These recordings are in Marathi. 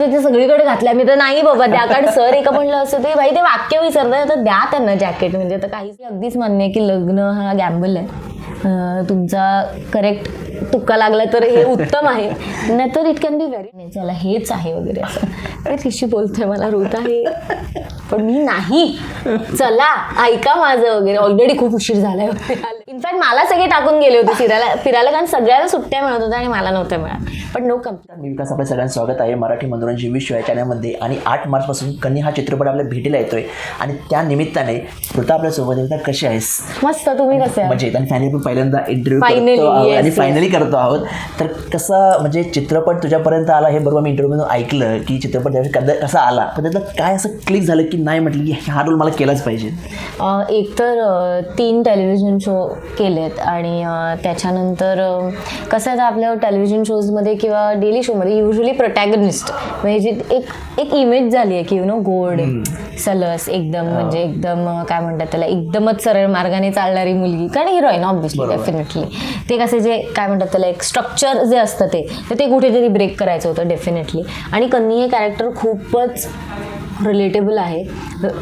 ते सगळीकडे घातल्या. मी तर नाही बाबा द्या. कारण सर एका म्हणलं असं ते भाई ते वाक्य विसरतात तर द्या त्यांना जॅकेट म्हणजे आता काहीच अगदीच मान्य आहे की लग्न हा गॅम्बल आहे. तुमचा करेक्ट तुक्का लागला तर हे उत्तम आहे. नाहीतर इट कॅन बी व्हेरी चला हेच आहे वगैरे असं. ते ऋषी बोलतोय मला रोत आहे पण मी नाही. चला ऐका माझं वगैरे. ऑलरेडी खूप उशीर झालाय इनफॅक्ट मला सगळे टाकून गेले होते फिरायला. फिरायला कारण सगळ्याला सुट्ट्या मिळत होत्या आणि मला नव्हत्या मिळत. पण नो कम्प्लेट मी विकास आपल्या सगळ्यांचं स्वागत आहे. मराठी मनोरंजन विश्व या चॅनलमध्ये आणि आठ मार्चपासून कन्या हा चित्रपट आपल्या भेटीला येतोय. आणि त्या निमित्ताने ऋता आपल्यासोबत आहे. तर कशी आहेस? मस्त तुम्ही कसे? म्हणजे आणि फायनली पण पहिल्यांदा इंटरव्ह्यू आणि. फायनली करतो आहोत. तर कसा म्हणजे चित्रपट तुझ्यापर्यंत आला हे बरोबर मी इंटरव्ह्यूमधून ऐकलं की चित्रपट कदा कसा आला? पण त्यातलं काय असं क्लिक झालं की नाही म्हटलं की हा रोल मला केलाच पाहिजे? एक तर तीन टेलिव्हिजन शो केलेत आणि त्याच्यानंतर कसं आहे आपल्या टेलिव्हिजन शोजमध्ये किंवा डेली शोमध्ये युजली प्रोटॅगनिस्ट म्हणजे एक एक इमेज झाली आहे की यु नो गोड सलस एकदम म्हणजे एकदम काय म्हणतात त्याला एकदमच सरळ मार्गाने चालणारी मुलगी. कारण हिरोईन ऑब्विसली डेफिनेटली ते कसे जे काय म्हणतात त्याला एक स्ट्रक्चर जे असतं ते तर ते कुठेतरी ब्रेक करायचं होतं डेफिनेटली आणि कन्नी हे कॅरेक्टर खूपच रिलेटेबल आहे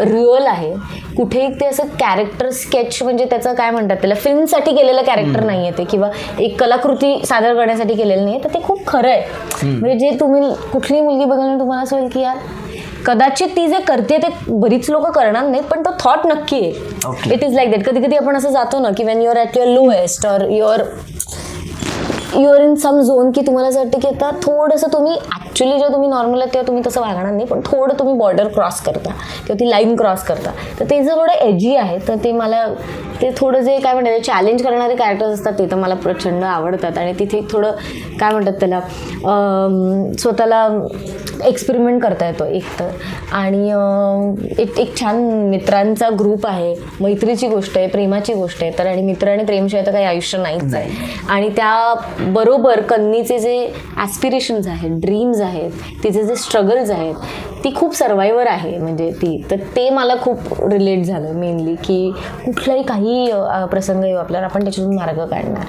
रिअल आहे. कुठेही ते असं कॅरेक्टर स्केच म्हणजे त्याचं काय म्हणतात त्याला फिल्मसाठी केलेलं कॅरेक्टर नाही आहे ते किंवा एक कलाकृती सादर करण्यासाठी केलेलं नाही तर ते खूप खरं आहे. म्हणजे जे तुम्ही कुठलीही मुलगी बघायला तुम्हाला असं होईल की यार कदाचित ती जे करते ते बरीच लोक करणार नाहीत पण तो थॉट नक्की आहे. इट इज लाईक दॅट कधी कधी आपण असं जातो ना की when your at your lowest or your your in some zone की तुम्हाला असं वाटतं की आता थोडंसं तुम्ही ॲक्च्युली जेव्हा तुम्ही नॉर्मल आहे तेव्हा तुम्ही तसं वागणार नाही पण थोडं तुम्ही बॉर्डर क्रॉस करता. किंवा ती लाईन क्रॉस करता. तर ते जर थोडं एजी आहे तर ते मला ते थोडं जे काय म्हणतात चॅलेंज करणारे कॅरेक्टर्स असतात ते तर मला प्रचंड आवडतात. आणि तिथे थोडं काय म्हणतात त्याला स्वतःला एक्सपेरिमेंट करता येतो एक तर. आणि एक एक छान मित्रांचा ग्रुप आहे. मैत्रीची गोष्ट आहे प्रेमाची गोष्ट आहे. तर आणि मित्र आणि प्रेमशिवाय तर काही आयुष्य नाहीच आहे. आणि त्या बरोबर कन्नीचे जे ॲस्पिरेशन्स आहेत ड्रीम्स आहेत तिचे जे स्ट्रगल्स आहेत ती खूप सर्वायवर आहे. म्हणजे ती तर ते मला खूप रिलेट झालं मेनली की कुठलाही काही प्रसंग येऊ आपल्याला आपण त्याच्यातून मार्ग काढणार.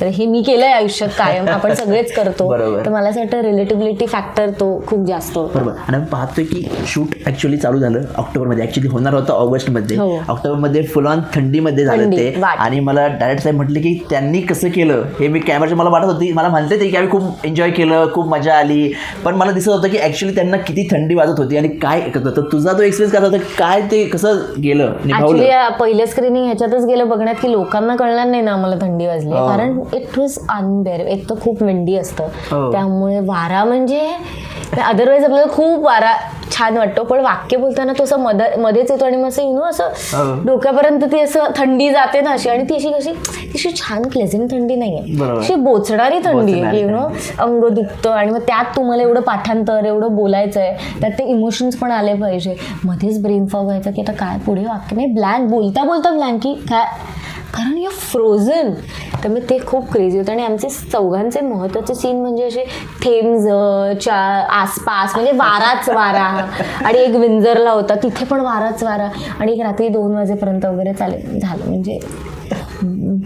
तर हे मी केलं आहे आयुष्यात कायम आपण सगळेच करतो. तर मला असं वाटतं रिलेटिबिलिटी फॅक्टर तो खूप जास्त बरोबर. आणि आपण पाहतोय की शूट ऍक्च्युअली चालू झालं ऑक्टोबरमध्ये. ऍक्च्युली होणार होतं ऑगस्टमध्ये. हो. ऑक्टोबरमध्ये फुल ऑन थंडीमध्ये झालं ते. आणि मला डायरेक्ट साहेब म्हटले की त्यांनी कसं केलं? हे मी कॅमेराच्या मला वाटत होती. मला म्हणते ते की आम्ही खूप एन्जॉय केलं खूप मजा आली. पण मला दिसत होतं की ॲक्च्युली त्यांना किती थंडी वाजत होती आणि काय होतं. तुझा तो एक्सपिरियन्स कसा होता? काय ते कसं गेलं? पहिलं स्क्रीनिंग ह्याच्यातच गेलं बघण्यात की लोकांना कळणार नाही ना आम्हाला थंडी वाजली. कारण इट वॉज अनबेअर एक तर खूप विंडी असतं. हो. त्यामुळे वारा म्हणजे अदरवाईज आपल्याला खूप वारा छान वाटतो. पण वाक्य बोलताना तो असं मध मध्येच येतो आणि मग असं यु नो. असं डोक्यापर्यंत ती असं थंडी जाते ना अशी. आणि ती अशी कशी अशी छान प्लेझेंट थंडी नाही आहे बरोबर. अशी बोचणारी थंडी आहे नो अंग दुखतं आणि मग त्यात तुम्हाला एवढं पाठांतर एवढं बोलायचं आहे त्यात ते इमोशन्स पण आले पाहिजे. मध्येच ब्रेन फॉग व्हायचं की आता काय पुढे वाक्य? नाही ब्लँक बोलता बोलता ब्लँक की काय? कारण यू फ्रोझन तर मग ते खूप क्रेझी होतं आणि आमचे चौघांचे महत्त्वाचे सीन म्हणजे असे थेम्स च्या आसपास म्हणजे वाराच वारा. आणि एक विंजरला होता तिथे पण वाराच वारा. आणि एक रात्री दोन वाजेपर्यंत वगैरे चालेल झालं. म्हणजे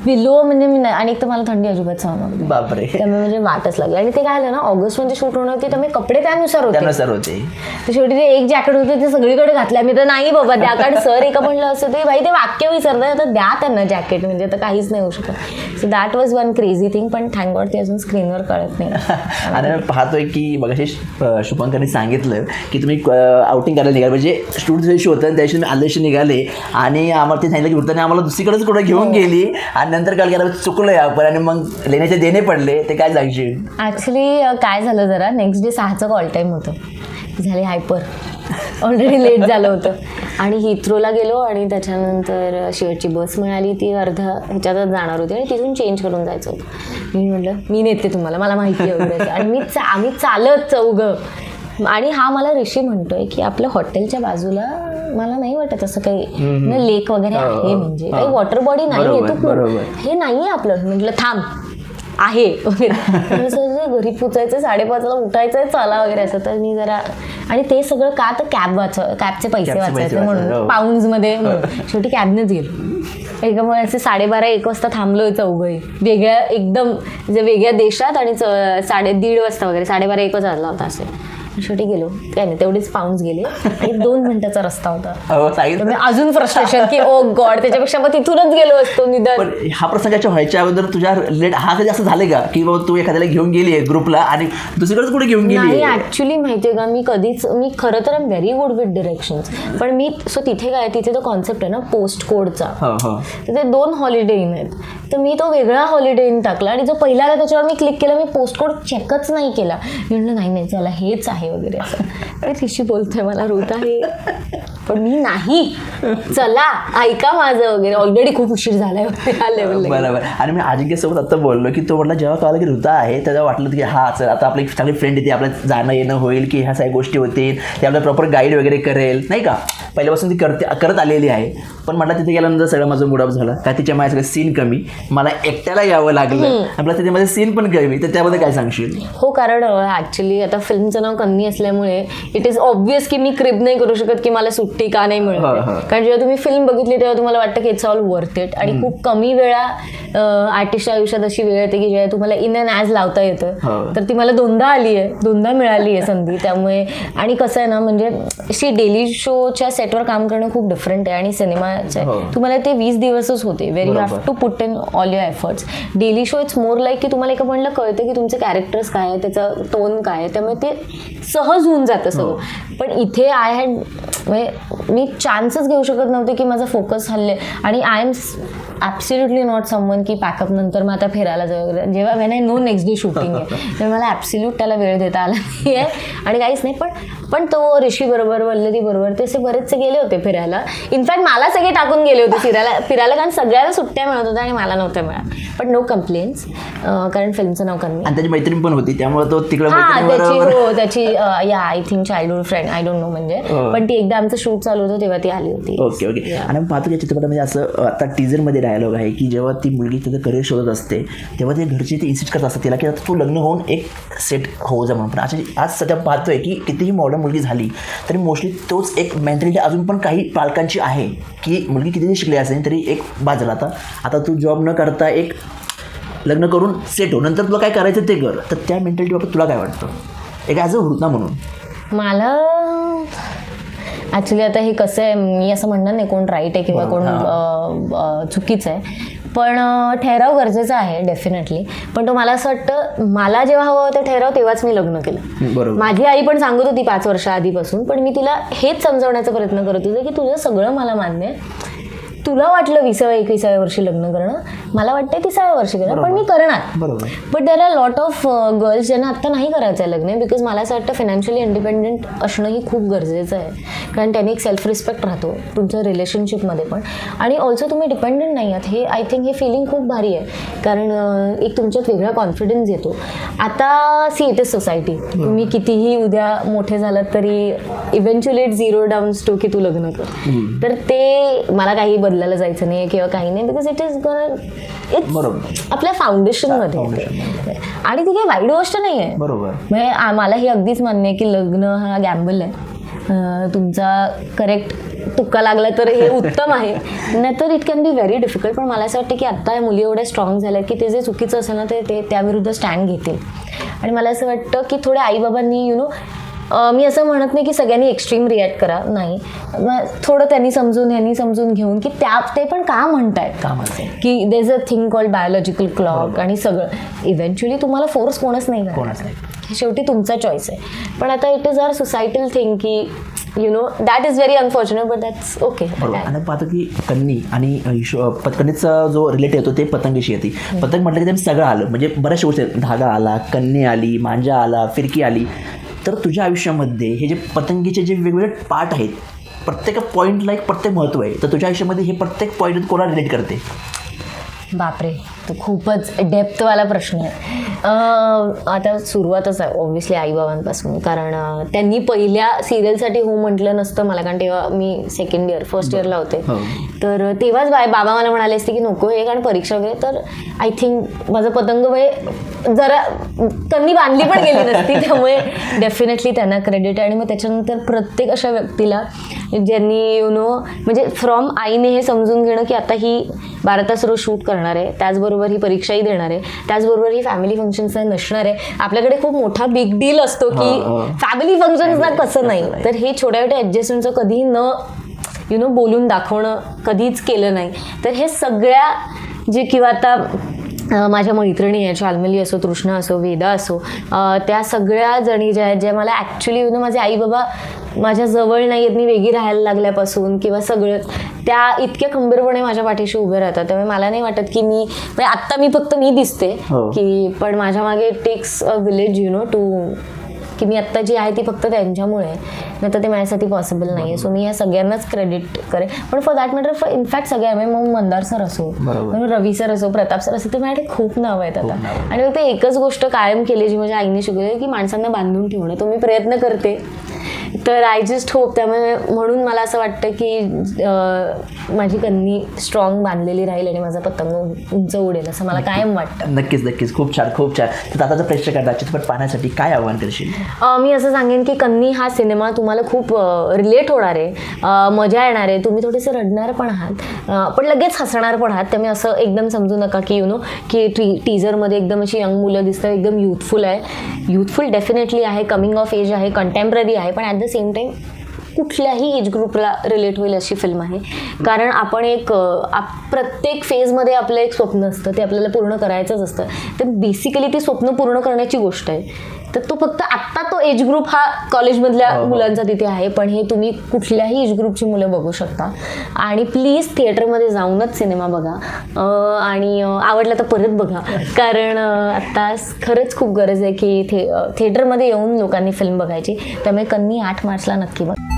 बिलो म्हणजे मी आणि एक तर मला थंडी अजिबात सहन नाही. बापरे. त्यामुळे म्हणजे वाटच लागली. आणि ते काय झालं ना ऑगस्टमध्ये शूट होणार होती त्यामुळे कपडे त्यानुसार होते. त्यानुसार होते. तर शेवटी ते एक जॅकेट होते ते सगळीकडे घातल्या मी तर नाही बाबा कारण सर एका म्हणलं असं ते भाई ते वाक्य विसरतात. तर द्या त्यांना जॅकेट म्हणजे आता काहीच नाही होऊ शकत. So that was one crazy thing पण थँक गॉड ते अजून स्क्रीनवर कळत नाही. आणि पाहतोय की मगाशी शुभंकरने सांगितलं की तुम्ही आउटिंग करायला निघाले. म्हणजे स्टूड दिवशी होतं त्या दिवशी निघाले. आणि आम्हाला ते सांगितलं की वृत्ताने आम्हाला दुसरीकडेच कुठं घेऊन गेली. आणि नंतर काल गेला चुकलं आपण आणि मग लेण्याचे देणे पडले ते काय सांगशील? ॲक्च्युली काय झालं जरा नेक्स्ट डे सहाचं कॉल टाईम होतं. झाले हायपर ऑलरेडी लेट झालं होतं. आणि हिथ्रोला गेलो आणि त्याच्यानंतर शेवटची बस मिळाली ती अर्धा ह्याच्यातच जाणार होती आणि तिथून चेंज करून जायचं होतं. मी म्हटलं मी नेते तुम्हाला मला माहिती आहे आणि मी चा आम्ही चालत चौघं. आणि हा मला ऋषी म्हणतोय की आपल्या हॉटेलच्या बाजूला मला नाही वाटत असं काही. लेक वगैरे आहे म्हणजे. काही वॉटर बॉडी नाही बरोबर. हे नाही आहे आपलं. म्हटलं थांब आहे. वगैरे घरी पोचायचं साडेपाचला उठायचं चला वगैरे असं. तर मी जरा आणि ते सगळं का तर कॅब वाच कॅबचे पैसे वाचायचे म्हणून. हो. पाऊंड्समध्ये म्हणून. शेवटी कॅबनेच गेलो. एकामुळे असे साडेबारा एक वाजता थांबलोय चौघही. वेगळ्या एकदम म्हणजे वेगळ्या देशात आणि साडे दीड वाजता वगैरे साडेबारा एक वाजता होता असे. शेवटी गेलो. काय नाही तेवढेच पाऊंड गेले. आणि दोन मिनिटाचा रस्ता होता. अजून फ्रस्ट्रेशन की ओ गॉड त्याच्यापेक्षा मग तिथूनच गेलो असतो निदान. हा प्रसंगाच्या व्हायच्या अगोदर तुझ्या लेट हा कधी असं झालं का? की बाबा तू एखाद्याला घेऊन गेली ग्रुपला आणि दुसरीकडेच कुठे घेऊन नाही गेली ऍक्च्युली माहितीये का मी कधीच मी खरं तर व्हेरी गुड विथ डिरेक्शन्स पण मी सो तिथे काय तिथे तो कॉन्सेप्ट आहे ना पोस्ट कोडचा हो हो. तर ते दोन हॉलिडे इन आहेत. तर मी तो वेगळा हॉलिडे इन टाकला आणि जो पहिला त्याच्यावर मी क्लिक केला मी पोस्ट कोड चेकच नाही केला. म्हणलं नाही नाही चला हेच आहे. वगैरे असं. तिशी बोलतोय मला रोत आहे पण मी नाही. चला ऐका माझं वगैरे. ऑलरेडी खूप उशीर झालाय. बरोबर. आणि मी अजिंक्यसोबत आता बोललो की तो म्हटलं जेव्हा कळलं की ऋता आहे तेव्हा वाटलं की हा चल आता आपली चांगली फ्रेंड येते आपलं जाणं येणं होईल की ह्या सगळ्या गोष्टी होतील ते आपल्याला प्रॉपर गाईड वगैरे करेल नाही का? पहिल्यापासून ती करते करत आलेली आहे. पण म्हटलं तिथे गेल्यानंतर सगळं माझं मूड ऑफ झालं. काय तिच्या माझ्या सगळं सीन कमी. मला एकट्याला यावं लागलं. आपलं त्याच्यामध्ये सीन पण कमी. तर त्याबद्दल काय सांगशील? हो कारण ॲक्च्युली आता फिल्मचं नाव कन्नी असल्यामुळे इट इज ऑब्विस की मी क्रिब नाही करू शकत की मला सुट्टी का नाही मिळत. कारण जेव्हा तुम्ही फिल्म बघितली तेव्हा तुम्हाला वाटतं की इट्स ऑल वर्थ इट आणि खूप कमी वेळा आर्टिस्ट आयुष्यात अशी वेळ येते की जेव्हा तुम्हाला इन अँड ॲज लावता येतं. तर ती मला दोनदा आली आहे दोनदा मिळाली आहे संधी. त्यामुळे आणि कसं आहे ना म्हणजे शी डेली शोच्या सेटवर काम करणं खूप डिफरंट आहे आणि सिनेमाच्या हो. तुम्हाला ते वीस दिवसच होते very you have. To put in all your efforts daily show it's more like की तुम्हाला एका पॉईंटला कळतं की तुमचे कॅरेक्टर्स काय आहे त्याचा टोन काय आहे त्यामुळे ते सहज होऊन जातं सगळं पण इथे आय हॅड म्हणजे मी चान्सच घेऊ शकत नव्हते की माझा फोकस हल्ले. आणि I am absolutely not someone की पॅकअप नंतर मग आता फिरायला जाऊ वगैरे. जेव्हा when I know next day shooting आहे तेव्हा मला ॲब्सल्यूट त्याला वेळ देता आला नाही आहे आणि काहीच नाही पण पण तो ऋषी बरोबर वल्लरी बरोबर ते असे बरेचसे गेले होते फिरायला. इनफॅक्ट मला सगळे टाकून गेले होते फिरायला. फिरायला कारण सगळ्याला सुट्ट्या मिळत होत्या आणि मला नव्हत्या मिळत. पण नो कंप्लेन्स कारण फिल्मचं नाव कमी आणि त्याची मैत्रीण पण होती त्यामुळे तो तिकडे त्याची हो त्याची या I think childhood friend I don't know म्हणजे. हो. पण ती एकदा आमचं शूट चालू होतं तेव्हा ती आली होती. Okay okay. आणि आपण पाहतो या चित्रपटामध्ये असं अ, आता टीजरमध्ये डायलॉग आहे की जेव्हा ती मुलगी तिचं करिअर शोधत असते तेव्हा ते घरचे ते इन्सिस्ट करत असतात तिला की आता तू लग्न होऊन एक सेट होऊ जा म्हणून. पण आज आज सध्या पाहतोय की कितीही मॉडर्न मुलगी झाली तरी मोस्टली तोच एक मेंटॅलिटी अजून पण काही पालकांची आहे की मुलगी कितीही शिकली असेल तरी एक बाजूला आता आता तू जॉब न करता एक लग्न करून सेट हो. नंतर तुला काय करायचं ते कर. तर त्या मेंटॅलिटी बाबत तुला काय वाटतं? एक ॲज अ वृत्ता म्हणून. मला ॲक्च्युली आता हे कसं आहे मी असं म्हणणार नाही कोण राईट आहे किंवा कोण अं, अं, चुकीचं आहे. पण ठराव गरजेचा आहे डेफिनेटली पण तो मला असं वाटतं मला जेव्हा हवं होतं ठराव तेव्हाच मी लग्न केलं. माझी आई पण सांगत होती पाच वर्ष आधीपासून पण मी तिला हेच समजवण्याचा प्रयत्न करत होते की तुझं सगळं मला मान्य आहे. तुला वाटलं विसाव्या एकविसाव्या वर्षी लग्न करणं? मला वाटतं तिसाव्या वर्षी करणं पण मी करणार. But there are lot of girls ज्यांना आत्ता नाही करायचं आहे लग्न बिकॉज मला असं वाटतं फायनान्शियली इंडिपेंडेंट असणं ही खूप गरजेचं आहे. कारण त्याने एक सेल्फ रिस्पेक्ट राहतो तुमच्या रिलेशनशिपमध्ये पण. आणि ऑल्सो तुम्ही डिपेंडेंट नाही आहात हे आय थिंक हे फिलिंग खूप भारी आहे. कारण अं, एक तुमच्यात वेगळा कॉन्फिडन्स येतो. आता सी इट इज सोसायटी तुम्ही कितीही उद्या मोठे झालात तरी eventually it zero down to की तू लग्न कर. तर ते मला काही बदलायला जायचं नाही किंवा काही नाही बिकॉज इट इज इट्स आपल्या फाउंडेशनमध्ये आणि ती काही वाईट गोष्ट नाही आहे बरोबर. म्हणजे मला हे अगदीच मान्य आहे की लग्न हा गॅम्बल आहे. तुमचा करेक्ट तुक्का लागला तर हे उत्तम आहे. नाहीतर it can be very difficult पण मला असं वाटतं की आत्ता मुली एवढ्या स्ट्रॉंग झाल्या की ते जे चुकीचं असेल ना ते ते त्याविरुद्ध स्टँड घेतील. आणि मला असं वाटतं की थोड्या आईबाबांनी यु नो मी असं म्हणत नाही की सगळ्यांनी एक्स्ट्रीम रिॲक्ट करा. नाही. थोडं त्यांनी समजून यांनी समजून घेऊन की त्या ते पण का म्हणतायत? काम असेल की there's a thing called biological clock आणि सगळं. इव्हेंच्युअली तुम्हाला फोर्स कोणच नाही. कोणच नाही. शेवटी तुमचा चॉईस आहे. पण आता it is our societal thing की you know that is very unfortunate but that's okay आणि पाहतो की कन्नी आणि पतकणीचा जो रिलेट येतो ते पतंगीशी येते. पतंग म्हटलं की त्यांनी सगळं आलं. म्हणजे बऱ्याचशा गोष्टी आहेत. धागा आला कन्नी आली मांजा आला फिरकी आली. तर तुझ्या आयुष्यामध्ये हे जे पतंगीचे जे वेगवेगळे पार्ट आहेत प्रत्येक पॉईंटला एक प्रत्येक महत्त्व आहे. तर तुझ्या आयुष्यामध्ये हे प्रत्येक पॉईंट कोणाला रिलेट करते? बापरे तो खूपच डेप्थवाला प्रश्न आहे. आता सुरुवातच आहे ऑब्व्हियसली आईबाबांपासून. कारण त्यांनी पहिल्या सिरियलसाठी हो म्हटलं नसतं मला कारण तेव्हा मी सेकंड इयर फर्स्ट इयरला होते. हो. तर तेव्हाच बाय बाबा मला म्हणाले असते की नको हे कारण परीक्षा वगैरे तर आय थिंक माझं पतंग वय जरा कन्नी बांधली पण गेली नसती त्यामुळे डेफिनेटली त्यांना क्रेडिट आणि मग त्याच्यानंतर प्रत्येक अशा व्यक्तीला ज्यांनी यु नो म्हणजे फ्रॉम आईने हे समजून घेणं की आता ही बारा तास रोज शूट करणार आहे त्याचबरोबर ही परीक्षाही देणार आहे त्याचबरोबर ही फॅमिली फंक्शन्सला नसणार आहे. आपल्याकडे खूप मोठा बिग डील असतो की. फॅमिली फंक्शन्सला कसं नाही. तर हे छोट्या छोट्या ॲडजस्टमेंटचं कधी न यु नो बोलून दाखवणं कधीच केलं नाही. तर हे सगळ्या जे किंवा आता माझ्या मैत्रिणी आहेत शाल्मली असो तृष्णा असो वेदा असो त्या सगळ्या जणी ज्या आहेत ज्या मला ॲक्च्युली यु नो माझे आई बाबा माझ्या जवळ नाही आहेत मी वेगळी राहायला लागल्यापासून किंवा सगळं त्या इतक्या खंबीरपणे माझ्या पाठीशी उभे राहतात त्यामुळे मला नाही वाटत की मी म्हणजे आत्ता मी फक्त मी दिसते हो. की पण माझ्या मागे takes a village you know to की मी आत्ता जी आहे ती फक्त त्यांच्यामुळे. नाही तर ते माझ्यासाठी पॉसिबल नाही आहे सो मी या सगळ्यांनाच क्रेडिट करेन पण for that matter for in fact सगळ्या म्हणजे मग मंदार सर असो. मग रवी सर असो प्रताप सर असो ते माझ्याकडे खूप नावं आहेत आता. आणि मग ते एकच गोष्ट कायम केली जी माझ्या आईने शिकवली की माणसांना बांधून ठेवणं तो मी प्रयत्न करते तर आय जस्ट होप त्यामुळे म्हणून मला असं वाटतं की माझी कन्नी स्ट्रॉंग बांधलेली राहील आणि माझा पतंग उंच उडेल असं मला कायम वाटतं. नक्कीच नक्कीच. खूप छान खूप छान. तर आता जर प्रेक्षकांना चित्रपट पाहण्यासाठी काय आव्हान करशील? मी असं सांगेन की कन्नी हा सिनेमा तुम्हाला खूप रिलेट होणार आहे. मजा येणार आहे. तुम्ही थोडेसे रडणार पण आहात. पण लगेच हसणार पण आहात. त्यामुळे असं एकदम समजू नका की यु नो की टी टीजरमध्ये एकदम अशी यंग मुलं दिसतात. एकदम युथफुल आहे. युथफुल डेफिनेटली आहे. कमिंग ऑफ एज आहे. कंटेम्पररी आहे. पण ॲट द सेम टाईम कुठल्याही एज ग्रुपला रिलेट होईल अशी फिल्म आहे. कारण आपण एक आप- प्रत्येक फेजमध्ये आपलं एक स्वप्न असतं ते आपल्याला पूर्ण करायचंच असतं. तर बेसिकली ती स्वप्न पूर्ण करण्याची गोष्ट आहे. तर तो फक्त आत्ता तो एज ग्रुप हा कॉलेजमधल्या हो, हो. मुलांचा तिथे आहे पण हे तुम्ही कुठल्याही एज ग्रुपची मुलं बघू शकता. आणि प्लीज थिएटरमध्ये जाऊनच सिनेमा बघा. आणि आवडला तर परत बघा. कारण आत्ता खरंच खूप गरज आहे की थिएटरमध्ये येऊन लोकांनी फिल्म बघायची. त्यामुळे कन्नी आठ मार्चला नक्की बघा.